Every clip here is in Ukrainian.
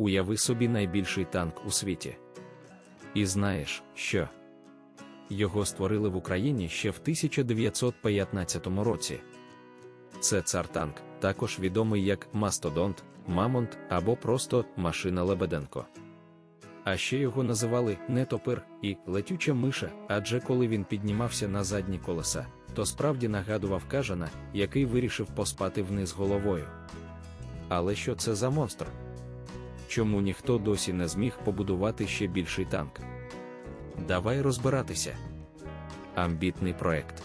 Уяви собі найбільший танк у світі. І знаєш, що? Його створили в Україні ще в 1915 році. Це цар-танк, також відомий як Мастодонт, Мамонт або просто Машина Лебеденко. А ще його називали нетопир і летюча миша, адже коли він піднімався на задні колеса, то справді нагадував кажана, який вирішив поспати вниз головою. Але що це за монстр? Чому ніхто досі не зміг побудувати ще більший танк? Давай розбиратися. Амбітний проект.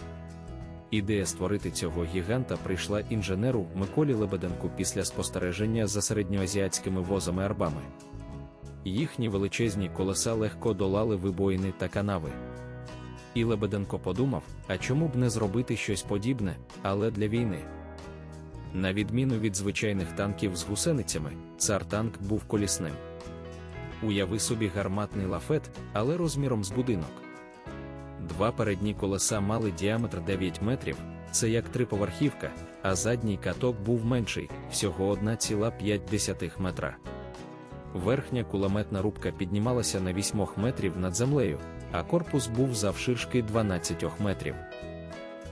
Ідея створити цього гіганта прийшла інженеру Миколі Лебеденку після спостереження за середньоазіатськими возами арбами. Їхні величезні колеса легко долали вибоїни та канави. І Лебеденко подумав, а чому б не зробити щось подібне, але для війни. На відміну від звичайних танків з гусеницями, цар танк був колісним. Уяви собі гарматний лафет, але розміром з будинок. Два передні колеса мали діаметр 9 метрів, це як триповерхівка, а задній каток був менший, всього 1,5 метра. Верхня кулеметна рубка піднімалася на 8 метрів над землею, а корпус був завширшки 12 метрів.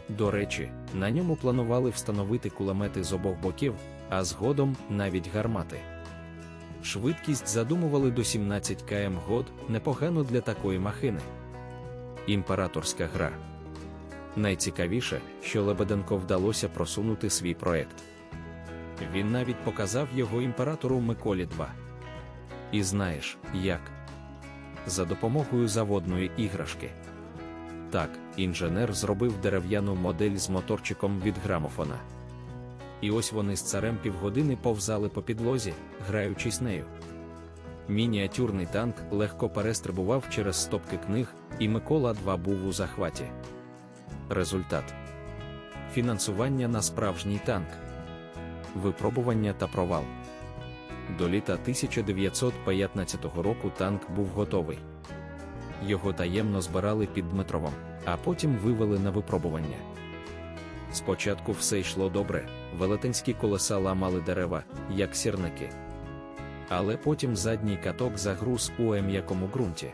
До речі, на ньому планували встановити кулемети з обох боків, а згодом навіть гармати. Швидкість задумували до 17 км год, непогано для такої махини. Імператорська гра. Найцікавіше, що Лебеденко вдалося просунути свій проект. Він навіть показав його імператору Миколі II. І знаєш, як? За допомогою заводної іграшки. Так, інженер зробив дерев'яну модель з моторчиком від грамофона. І ось вони з царем півгодини повзали по підлозі, граючись нею. Мініатюрний танк легко перестрибував через стопки книг, і Микола 2 був у захваті. Результат фінансування на справжній танк, випробування та провал. До літа 1915 року танк був готовий. Його таємно збирали під Дмитровом, а потім вивели на випробування. Спочатку все йшло добре, велетенські колеса ламали дерева, як сірники. Але потім задній каток загруз у м'якому ґрунті.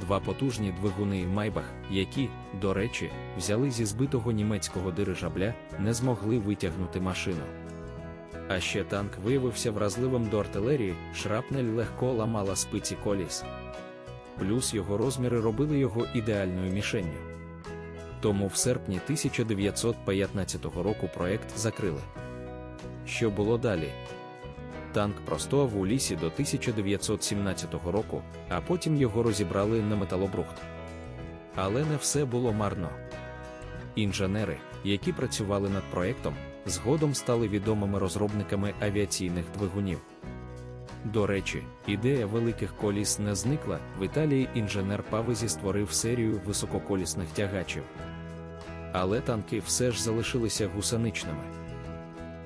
Два потужні двигуни Майбах, які, до речі, взяли зі збитого німецького дирижабля, не змогли витягнути машину. А ще танк виявився вразливим до артилерії, шрапнель легко ламала спиці коліс. Плюс його розміри робили його ідеальною мішенню. Тому в серпні 1915 року проект закрили. Що було далі? Танк простояв у лісі до 1917 року, а потім його розібрали на металобрухт. Але не все було марно. Інженери, які працювали над проектом, згодом стали відомими розробниками авіаційних двигунів. До речі, ідея великих коліс не зникла. В Італії інженер Павезі створив серію висококолісних тягачів. Але танки все ж залишилися гусеничними.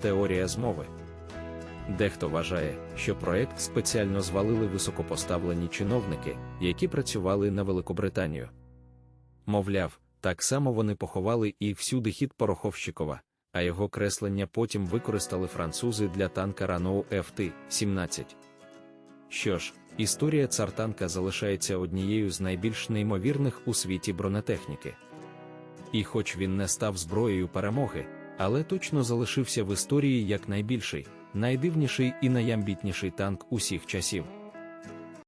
Теорія змови. Дехто вважає, що проект спеціально звалили високопоставлені чиновники, які працювали на Великобританію. Мовляв, так само вони поховали і всюди хід Пороховщикова, а його креслення потім використали французи для танка Renault FT-17. Що ж, історія цартанка залишається однією з найбільш неймовірних у світі бронетехніки. І хоч він не став зброєю перемоги, але точно залишився в історії як найбільший, найдивніший і найамбітніший танк усіх часів.